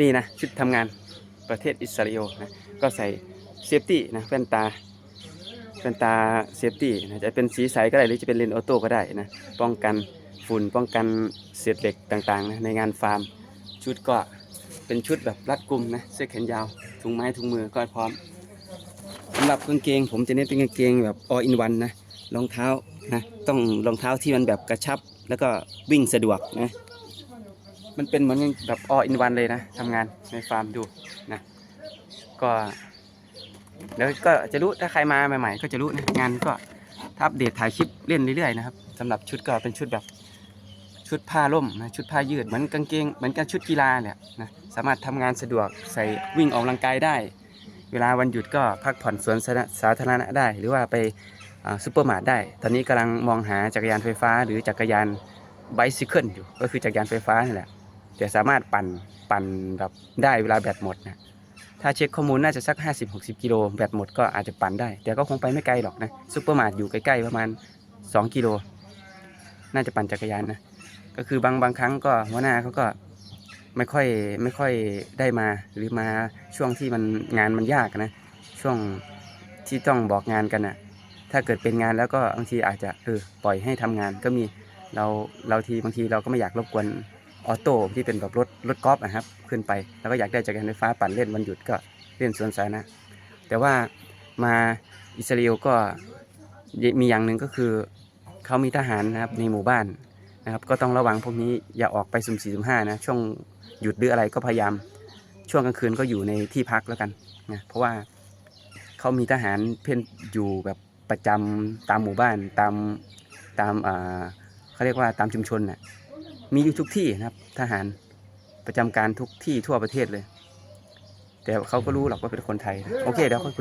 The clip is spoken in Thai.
นี่นะชุดทำงานประเทศอิสราเอลนะก็ใส่เซฟตี้นะแว่นตาแว่นตาเซฟตี้นะจะเป็นสีใสก็ได้หรือจะเป็นเลนส์ออโต้ก็ได้นะป้องกันฝุ่นป้องกันเศษเหล็กต่างๆนะในงานฟาร์ม ชุดก็เป็นชุดแบบรัดกุมนะเสื้อแขนยาวถุงไม้ถุงมือก็พร้อมสำหรับกางเกง ผมจะเน้นเป็นกางเกงแบบ all in one นะรองเท้านะต้องรองเท้าที่มันแบบกระชับ แล้วก็วิ่งสะดวกนะ มันเป็นเหมือนแบบ all in one เลยนะทำงานในฟาร์มดูนะก็เดี๋ยวก็จะรู้ถ้าใครมาใหม่ๆ ก็จะรู้นะงานก็ถ้าอัปเดตถ่ายคลิปเล่นเรื่อยๆนะครับสำหรับชุดก็เป็นชุดแบบชุดผ้าร่มนะชุดผ้ายืดเหมือนกางเกงเหมือนกันชุดกีฬาเนี่ยนะสามารถทำงานสะดวกใส่วิ่งออกกำลังกายได้ เวลาวันหยุดก็พักผ่อนสวนสาธารณะได้ หรือว่าไปซูเปอร์มาร์ทได้ ตอนนี้กำลังมองหาจักรยานไฟฟ้า หรือจักรยานไบซิเคิลอยู่ก็คือจักรยานไฟฟ้านี่แหละ แต่สามารถปั่นปั่นแบบได้เวลาแบตหมดนะถ้าเช็คข้อมูลน่าจะสัก 50-60 กิโลแบตหมดก็อาจจะปั่นได้ แต่ก็คงไปไม่ไกลหรอกนะซูเปอร์มาร์ทอยู่ใกล้ๆประมาณ 2 กิโล น่าจะปั่นจักรยานนะก็คือบางบางครั้งก็หัวหน้าเขาก็ไม่ค่อยไม่ค่อยได้มาหรือมาช่วงที่มันงานมันยากนะ ช่วงที่ต้องบอกงานกันนะถ้าเกิดเป็นงานแล้วก็บางทีอาจจะเออปล่อยให้ทำงานก็มีเราเราทีบางทีเราก็ไม่อยากรบกวน ออโต้ที่เป็นแบบรถรถกอล์ฟนะครับ ขึ้นไป แล้วก็อยากได้จักรยานไฟฟ้าปั่นเล่นวันหยุดก็เล่นสวนสาธารณะแต่ว่ามาอิสราเอลก็มีอย่างหนึ่งก็คือเขามีทหารนะครับในหมู่บ้านนะครับก็ต้องระวังพวกนี้อย่าออกไปสุ่มสี่สุ่มห้านะช่วงหยุดหรืออะไรก็พยายาม ช่วงกลางคืนก็อยู่ในที่พักแล้วกันนะเพราะว่าเขามีทหารเพ่นอยู่แบบประจำตามหมู่บ้านตามตามอ่าเขาเรียกว่าตามชุมชนน่ะ มีอยู่ทุกที่นะครับ ทหารประจำการทุกที่ทั่วประเทศเลย แต่เขาก็รู้หรอกว่าเป็นคนไทย โอเคเดี๋ยวค่อย